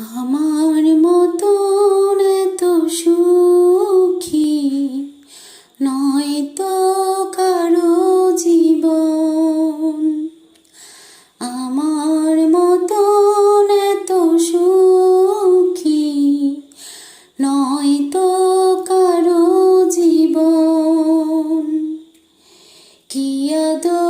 আমার মতন এত সুখী নয় তো কারও জীবন। আমার মতন এত সুখী নয় তো কারও জীবন। কি আদর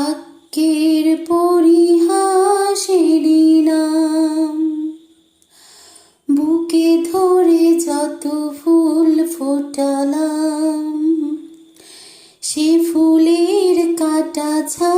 বাক্যের পরিহাসের নাম বুকে ধরে যত ফুল ফোটালাম সে ফুলের কাটা ছা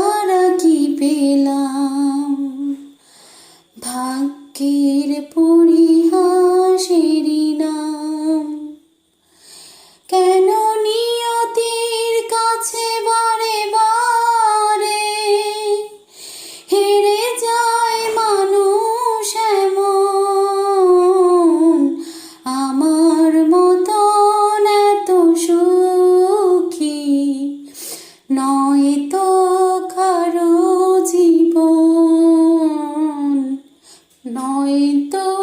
nói tới